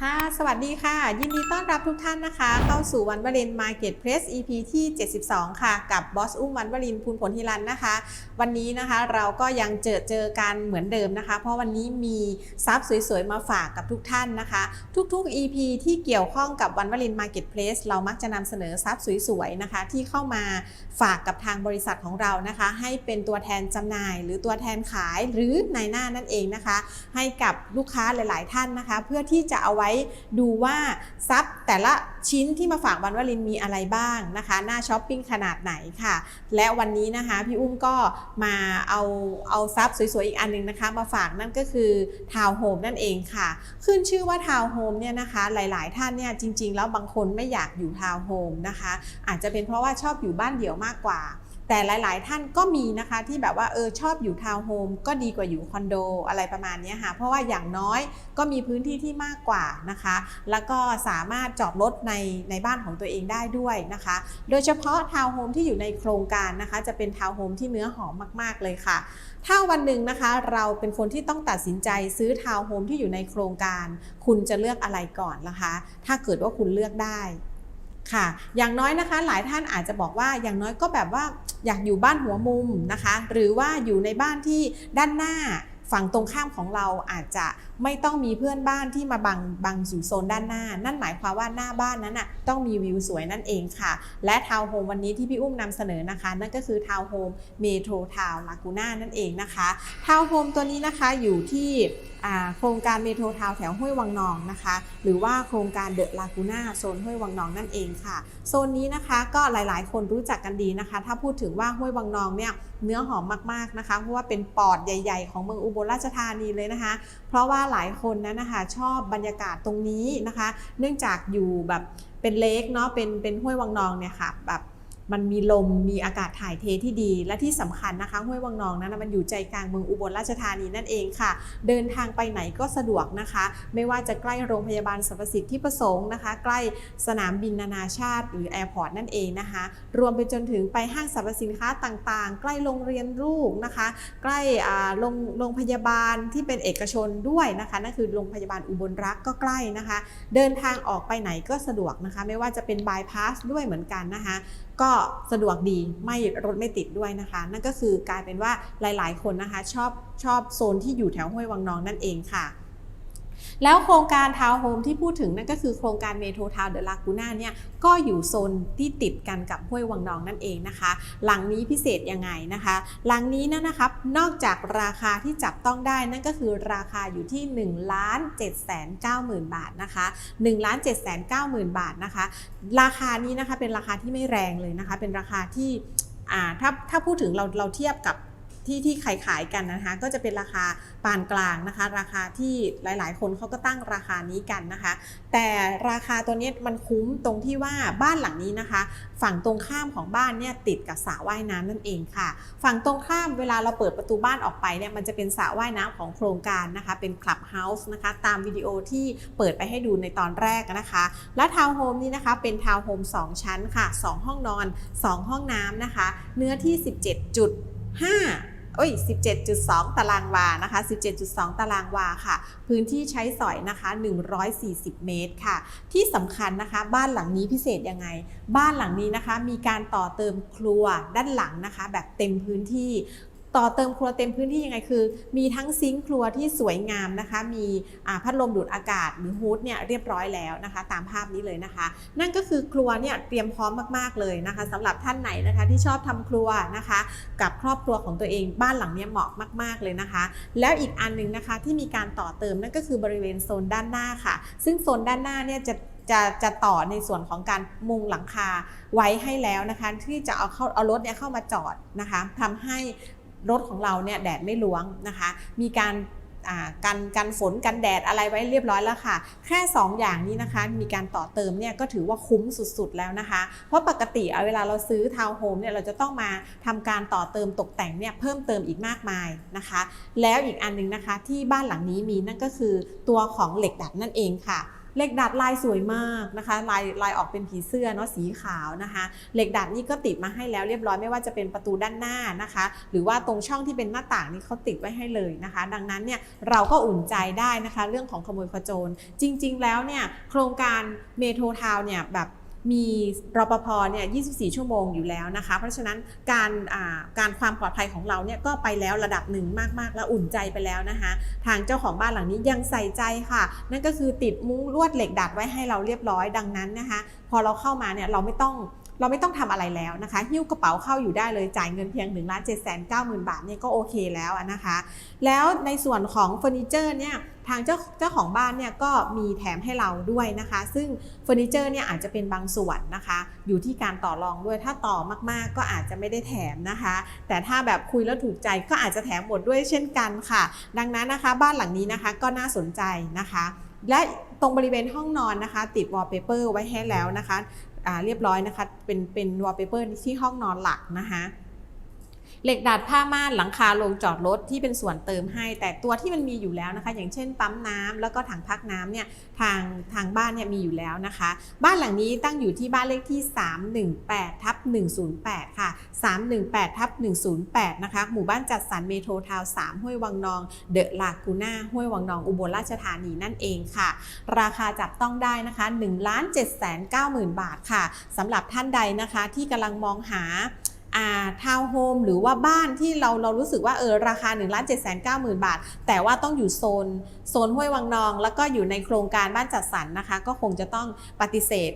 ค่ะ สวัสดีค่ะ ยินดีต้อนรับทุกท่านนะคะ เข้าสู่วันวรินมาร์เก็ตเพรส EP ที่ 72 ค่ะ กับบอสอุ้มวันวรินพูนผลฮิรันนะคะ วันนี้นะคะเราก็ยังเจอเจอกันเหมือนเดิมนะคะ เพราะวันนี้มีซับสวยๆ มาฝากกับทุกท่านนะคะ ทุกๆ EP ที่เกี่ยวข้องกับวันวรินมาร์เก็ตเพลสเรามักจะนำเสนอซับสวยๆ นะคะ ที่เข้ามาฝากกับทางบริษัทของเรานะคะ ให้เป็นตัวแทนจำหน่าย หรือตัวแทนขายหรือนายหน้านั่นเองนะคะ ให้กับลูกค้าหลาย ๆ ท่านนะคะ เพื่อที่จะเอาไว้ดูว่าซับแต่ละชิ้นที่มาฝากวันวลินมีอะไรบ้างนะคะหน้าช้อปปิ้งขนาดไหนค่ะ และวันนี้นะคะพี่อุ้มก็มาเอาเอาซับสวยๆอีกอันหนึงนะคะ มาฝากนั่นก็คือทาวน์โฮมนั่นเองค่ะ ขึ้นชื่อว่าทาวน์โฮมเนี่ยนะคะหลาย ๆ ท่านเนี่ยจริง ๆ แล้วบางคนไม่อยากอยู่ทาวน์โฮมนะคะ อาจจะเป็นเพราะว่าชอบอยู่บ้านเดี่ยวมากกว่า แต่หลาย ๆ ท่านก็มีนะคะที่แบบว่าเออชอบอยู่ทาวน์โฮมก็ดีกว่าอยู่คอนโดอะไรประมาณนี้ค่ะเพราะว่าอย่างน้อยก็มีพื้นที่ที่มากกว่านะคะ แล้วก็สามารถจอดรถในในบ้านของตัวเองได้ด้วยนะคะ โดยเฉพาะทาวน์โฮมที่อยู่ในโครงการนะคะ จะเป็นทาวน์โฮมที่เนื้อหอมมาก ๆ เลยค่ะ ถ้าวันหนึ่งนะคะเราเป็นคนที่ต้องตัดสินใจซื้อทาวน์โฮมที่อยู่ในโครงการ คุณจะเลือกอะไรก่อนนะคะ ถ้าเกิดว่าคุณเลือกได้ ค่ะ อย่างน้อยนะคะ หลายท่านอาจจะบอกว่าอย่างน้อยก็แบบว่าอยากอยู่บ้านหัวมุมนะคะ หรือว่าอยู่ในบ้านที่ด้านหน้าฝั่งตรงข้ามของเราอาจจะไม่ต้องมีเพื่อนบ้านที่มาบังบังอยู่โซนด้านหน้า นั่นหมายความว่าหน้าบ้านนั้นน่ะต้องมีวิวสวยนั่นเองค่ะ และทาวน์โฮมวันนี้ที่พี่อุ้มนำเสนอนะคะ นั่นก็คือทาวน์โฮมเมโทรทาวน์ลากูน่านั่นเองนะคะทาวน์โฮมตัวนี้นะคะอยู่ที่โครงการเมโทรทาวแถวห้วยวังนองนะคะ หรือว่าโครงการเดอะลากูน่าโซนห้วยวังนองนั่นเองค่ะ โซนนี้นะคะก็หลายๆ คนรู้จักกันดีนะคะ ถ้าพูดถึงว่าห้วยวังนองเนี่ยเนื้อหอมมากๆนะคะ เพราะว่าเป็นปอดใหญ่ๆ ของเมืองอุบลราชธานีเลยนะคะ เพราะว่าหลายคนนั้นนะคะชอบบรรยากาศตรงนี้นะคะ เนื่องจากอยู่แบบเป็นเลกเนาะเป็นเป็นห้วยวังนองเนี่ยค่ะแบบ มันมีลมมีอากาศถ่ายเทที่ดี และที่สำคัญนะคะห้วยวังนองนั้นมันอยู่ใจกลางเมืองอุบลราชธานีนั่นเองค่ะ เดินทางไปไหนก็สะดวกนะคะ ไม่ว่าจะใกล้โรงพยาบาลสรรพสิทธิประสงค์นะคะ ใกล้สนามบินนานาชาติ หรือแอร์พอร์ตนั่นเองนะคะ รวมไปจนถึงไปห้างสรรพสินค้าต่างๆ ใกล้โรงเรียนลูกนะคะ ใกล้โรงโรงพยาบาลที่เป็นเอกชนด้วยนะคะนั่นคือโรงพยาบาลอุบลรักก็ใกล้นะคะ เดินทางออกไปไหนก็สะดวกนะคะ ไม่ว่าจะเป็นบายพาสด้วยเหมือนกันนะคะ ก็สะดวกดีไม่รถไม่ติดด้วยนะคะ นั่นก็คือกลายเป็นว่าหลาย ๆ คนนะคะ ชอบชอบโซนที่อยู่แถวห้วยวังนองนั่นเองค่ะ แล้วโครงการทาวน์โฮมที่พูดถึงนั่นก็คือโครงการเมโทรทาวน์เดอะลากูน่าเนี่ยก็อยู่โซนที่ติดกันกับห้วยวังนองนั่นเองนะคะ หลังนี้พิเศษยังไงนะคะหลังนี้นะนะครับนอกจากราคาที่จับต้องได้นั่นก็คือราคาอยู่ที่1ล้าน7 9 0 0 0 0 บาทนะคะ1ล้าน7 9 0 0 0 0 บาทนะคะ ราคานี้นะคะเป็นราคาที่ไม่แรงเลยนะคะ เป็นราคาที่ถ้าถ้าพูดถึงเราเราเทียบกับ ที่ที่ขายขายกันนะคะก็จะเป็นราคาปานกลางนะคะ ราคาที่หลาย ๆ คนเขาก็ตั้งราคานี้กันนะคะ แต่ราคาตัวนี้มันคุ้มตรงที่ว่าบ้านหลังนี้นะคะ ฝั่งตรงข้ามของบ้านเนี่ยติดกับสระว่ายน้ำนั่นเองค่ะ ฝั่งตรงข้ามเวลาเราเปิดประตูบ้านออกไปเนี่ยมันจะเป็นสระว่ายน้ำของโครงการนะคะ เป็นคลับเฮาส์นะคะตามวิดีโอที่เปิดไปให้ดูในตอนแรกนะคะ และทาวน์โฮมนี้นะคะเป็นทาวน์โฮม2 ชั้นค่ะ 2 ห้องนอน 2 ห้องน้ำนะคะ เนื้อที่ 17.5 เอ้ย 17.2 ตารางวา นะคะ 17.2 ตารางวาค่ะ พื้นที่ใช้สอยนะคะ 140 เมตรค่ะ ที่สำคัญนะคะ บ้านหลังนี้พิเศษยังไง บ้านหลังนี้นะคะ มีการต่อเติมครัวด้านหลังนะคะ แบบเต็มพื้นที่ ต่อเติมครัวเต็มพื้นที่ยังไงคือ มีทั้งซิงค์ครัวที่สวยงามนะคะ มีพัดลมดูดอากาศหรือฮูดเนี่ยเรียบร้อยแล้วนะคะ ตามภาพนี้เลยนะคะ นั่นก็คือครัวเนี่ยเตรียมพร้อมมากๆเลยนะคะสำหรับท่านไหนนะคะที่ชอบทำครัวนะคะ กับครอบครัวของตัวเองบ้านหลังเนี้เหมาะมาก ๆเลยนะคะ แล้วอีกอันหนึงนะคะที่มีการต่อเติมนั่นก็คือบริเวณโซนด้านหน้าค่ะ ซึ่งโซนด้านหน้าเนี่ยจะจะจะต่อในส่วนของการมุงหลังคาไว้ให้แล้วนะคะ ที่จะเอาเข้าเอารถเนี่ยเข้ามาจอดนะคะทำให้ รถของเราเนี่ยแดดไม่ล้วงนะคะ มีการกันกันฝนกันแดดอะไรไว้เรียบร้อยแล้วค่ะ แค่ 2 อย่างนี้นะคะ มีการต่อเติมเนี่ยก็ถือว่าคุ้มสุดๆแล้วนะคะ เพราะปกติเอาเวลาเราซื้อทาวน์โฮมเนี่ยเราจะต้องมาทำการต่อเติมตกแต่งเนี่ยเพิ่มเติมอีกมากมายนะคะ แล้วอีกอันหนึงนะคะที่บ้านหลังนี้มีนั่นก็คือตัวของเหล็กดัดนั่นเองค่ะ เหล็กดัดลายสวยมากนะคะ ลายลายออกเป็นผีเสื้อเนาะสีขาวนะคะเหล็กดัดนี่ก็ติดมาให้แล้วเรียบร้อยไม่ว่าจะเป็นประตูด้านหน้านะคะ หรือว่าตรงช่องที่เป็นหน้าต่างนี่เขาติดไว้ให้เลยนะคะ ดังนั้นเนี่ยเราก็อุ่นใจได้นะคะ เรื่องของขโมยขโจรจริง ๆ แล้วเนี่ยโครงการเมโทรทาวเนี่ยแบบ มีรปภเนี่ย 24 ชั่วโมงอยู่แล้วนะคะ เพราะฉะนั้นการการความปลอดภัยของเราเนี่ยก็ไปแล้วระดับหนึ่งมากๆ แล้วอุ่นใจไปแล้วนะคะ ทางเจ้าของบ้านหลังนี้ยังใส่ใจค่ะ นั่นก็คือติดมุ้งลวดเหล็กดัดไว้ให้เราเรียบร้อยดังนั้นนะคะ พอเราเข้ามาเนี่ยเราไม่ต้อง เราไม่ต้องทำอะไรแล้วนะคะหิ้วกระเป๋าเข้าอยู่ได้เลยจ่ายเงินเพียง1นึ่งล้านเจ็ดแสนเก้าหมื่นบาทเนี่ยก็โอเคแล้วนะคะ แล้วในส่วนของเฟอร์นิเจอร์เนี่ยทางเจ้าเจ้าของบ้านเนี่ยก็มีแถมให้เราด้วยนะคะ ซึ่งเฟอร์นิเจอร์เนี่ยอาจจะเป็นบางส่วนนะคะ อยู่ที่การต่อรองด้วยถ้าต่อมากๆ ก็อาจจะไม่ได้แถมนะคะ แต่ถ้าแบบคุยแล้วถูกใจก็อาจจะแถมหมดด้วยเช่นกันค่ะ ดังนั้นนะคะบ้านหลังนี้นะคะก็น่าสนใจนะคะ และตรงบริเวณห้องนอนนะคะ ติดวอลเปเปอร์ไว้ให้แล้วนะคะ เรียบร้อยนะคะ เป็นเป็นวอลเปเปอร์ที่ห้องนอนหลักนะคะ เหล็กดัดผ้าม่านหลังคาโรงจอดรถที่เป็นส่วนเติมให้ แต่ตัวที่มันมีอยู่แล้วนะคะ อย่างเช่นปั๊มน้ำแล้วก็ถังพักน้ำเนี่ยทางทางบ้านเนี่ยมีอยู่แล้วนะคะ บ้านหลังนี้ตั้งอยู่ที่บ้านเลขที่ 318ทับ108 ค่ะ 318ทับ108 นะคะ หมู่บ้านจัดสรรเมโทรทาวน์3ห้วยวังนอง เดอะลากูน่าห้วยวังนองอุบลราชธานีนั่นเองค่ะ ราคาจับต้องได้นะคะ1,790,000 บาทค่ะสำหรับท่านใดนะคะที่กำลังมองหา ทาวน์โฮมหรือว่าบ้านที่เราเรารู้สึกว่าเออราคา1นึ่งล้านเจ็ดแสนเก้าหมื่นบาท แต่ว่าต้องอยู่โซนโซนห้วยวังนอง แล้วก็อยู่ในโครงการบ้านจัดสรรนะคะ ก็คงจะต้องปฏิเสธ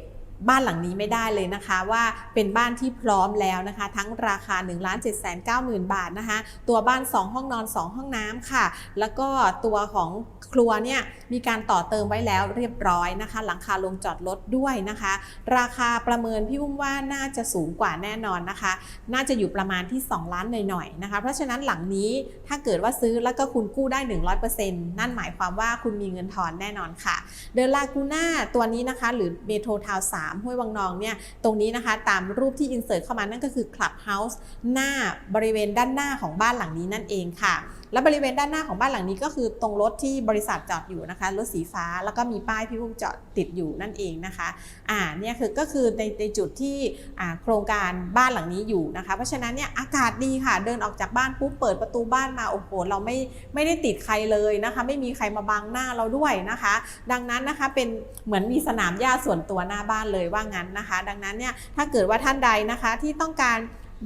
บ้านหลังนี้ไม่ได้เลยนะคะ ว่าเป็นบ้านที่พร้อมแล้วนะคะ ทั้งราคา1นึ่งล้านเจ็ดแสนเก้าหมื่นบาทนะคะ ตัวบ้าน 2 ห้องนอน 2 ห้องน้ำค่ะ แล้วก็ตัวของครัวเนี่ยมีการต่อเติมไว้แล้วเรียบร้อยนะคะ หลังคาลงจอดรถด้วยนะคะ ราคาประเมินพี่อุ้มว่าน่าจะสูงกว่าแน่นอนนะคะ น่าจะอยู่ประมาณที่ 2 ล้านหน่อยๆนะคะ เพราะฉะนั้นหลังนี้ถ้าเกิดว่าซื้อแล้วก็คุณกู้ได้ 100%นั่นหมายความว่าคุณมีเงินทอนแน่นอนค่ะ เดลากูน่าตัวนี้นะคะ หรือเมโทรทาวสา3 ห้วยวังนองเนี่ยตรงนี้นะคะตามรูปที่อินเสิร์ตเข้ามานั่นก็คือคลับเฮาส์หน้าบริเวณด้านหน้าของบ้านหลังนี้นั่นเองค่ะ และบริเวณด้านหน้าของบ้านหลังนี้ก็คือตรงรถที่บริษัทจอดอยู่นะคะรถสีฟ้าแล้วก็มีป้ายพี่พุ่มจอดติดอยู่นั่นเองนะคะอ่าเนี่ยคือก็คือในในจุดที่อ่าโครงการบ้านหลังนี้อยู่นะคะ เพราะฉะนั้นเนี่ยอากาศดีค่ะ เดินออกจากบ้านปุ๊บเปิดประตูบ้านมาโอ้โหเราไม่ไม่ได้ติดใครเลยนะคะ ไม่มีใครมาบังหน้าเราด้วยนะคะ ดังนั้นนะคะเป็นเหมือนมีสนามหญ้าส่วนตัวหน้าบ้านเลยว่างั้นนะคะ ดังนั้นเนี่ยถ้าเกิดว่าท่านใดนะคะที่ต้องการ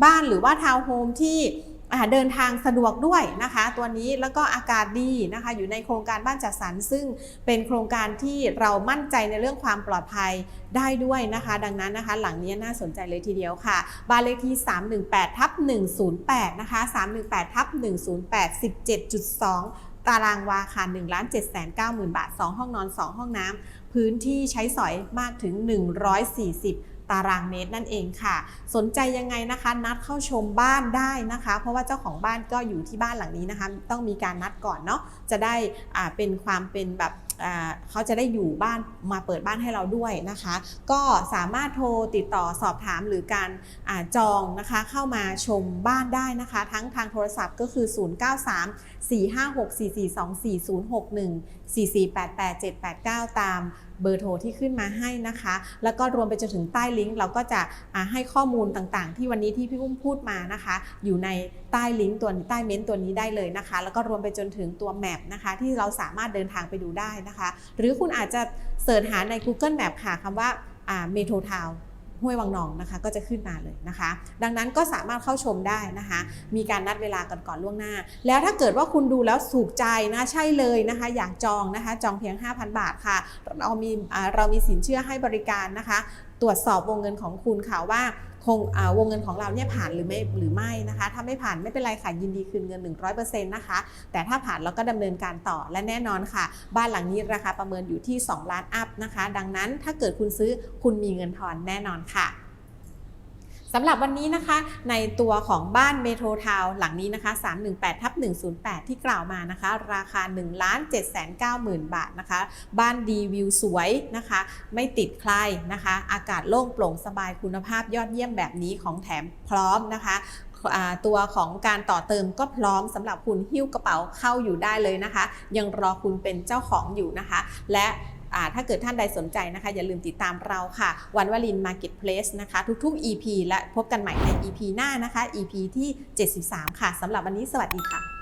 บ้านหรือว่าทาวน์โฮมที่ เดินทางสะดวกด้วยนะคะ ตัวนี้แล้วก็อากาศดีนะคะ อยู่ในโครงการบ้านจัดสรรซึ่งเป็นโครงการที่เรามั่นใจในเรื่องความปลอดภัยได้ด้วยนะคะ ดังนั้นนะคะ หลังนี้น่าสนใจเลยทีเดียวค่ะ บ้านเลขที่ 318ทับ108นะคะ318ทับ108 17.2ตารางวาค่ะ1ล้าน7 9 0 0 0 0 บาท 2 ห้องนอน 2 ห้องน้ำ พื้นที่ใช้สอยมากถึง 140 ตารางเมตรนั่นเองค่ะ สนใจยังไงนะคะ นัดเข้าชมบ้านได้นะคะ เพราะว่าเจ้าของบ้านก็อยู่ที่บ้านหลังนี้นะคะ ต้องมีการนัดก่อนเนาะจะได้อ่าเป็นความเป็นแบบ เขาจะได้อยู่บ้านมาเปิดบ้านให้เราด้วยนะคะ ก็สามารถโทรติดต่อสอบถามหรือการอาจองนะคะเข้ามาชมบ้านได้นะคะ ทั้งทางโทรศัพท์ก็คือ 093 456 4424 061 4488 789 ตามเบอร์โทรที่ขึ้นมาให้นะคะ แล้วก็รวมไปจนถึงใต้ลิงก์เราก็จะให้ข้อมูลต่างๆ ที่วันนี้ที่พี่อุ้มพูดมานะคะ อยู่ในใต้ลิงก์ตัวใต้เม้นต์ตัวนี้ได้เลยนะคะ แล้วก็รวมไปจนถึงตัวแมปนะคะ ที่เราสามารถเดินทางไปดูได้นะคะ หรือคุณอาจจะเสิร์ชหาใน Google Map ค่ะคำว่าเมโทรทาวห้วยวังนองนะคะก็จะขึ้นมาเลยนะคะ ดังนั้นก็สามารถเข้าชมได้นะคะ มีการนัดเวลากันก่อนล่วงหน้า แล้วถ้าเกิดว่าคุณดูแล้วถูกใจนะใช่เลยนะคะ อยากจองนะคะ จองเพียง 5,000 บาทค่ะ เรามีเรามีสินเชื่อให้บริการนะคะ ตรวจสอบวงเงินของคุณค่ะว่า คงวงเงินของเราเนี่ยผ่านหรือไม่หรือไม่นะคะ ถ้าไม่ผ่านไม่เป็นไรค่ะยินดีคืนเงิน 100%นะคะ แต่ถ้าผ่านเราก็ดำเนินการต่อและแน่นอนค่ะ บ้านหลังนี้ราคาประเมินอยู่ที่ 2 ล้านอัพนะคะ ดังนั้นถ้าเกิดคุณซื้อคุณมีเงินทอนแน่นอนค่ะ สำหรับวันนี้นะคะ ในตัวของบ้านเมโทรทาวหลังนี้นะคะ 318ทับ108 ที่กล่าวมานะคะ ราคา 1,790,000 บาทนะคะ บ้านดีวิวสวยนะคะ ไม่ติดใครนะคะ อากาศโล่งโปร่งสบายคุณภาพยอดเยี่ยมแบบนี้ของแถมพร้อมนะคะตัวของการต่อเติมก็พร้อมสำหรับคุณหิ้วกระเป๋าเข้าอยู่ได้เลยนะคะ ยังรอคุณเป็นเจ้าของอยู่นะคะ และ ถ้าเกิดท่านใดสนใจนะคะ อย่าลืมติดตามเราค่ะ วันวลินมาร์เก็ตเพลสนะคะ ทุกๆ EP และพบกันใหม่ใน EP หน้านะคะ EP ที่ 73 ค่ะสำหรับวันนี้สวัสดีค่ะ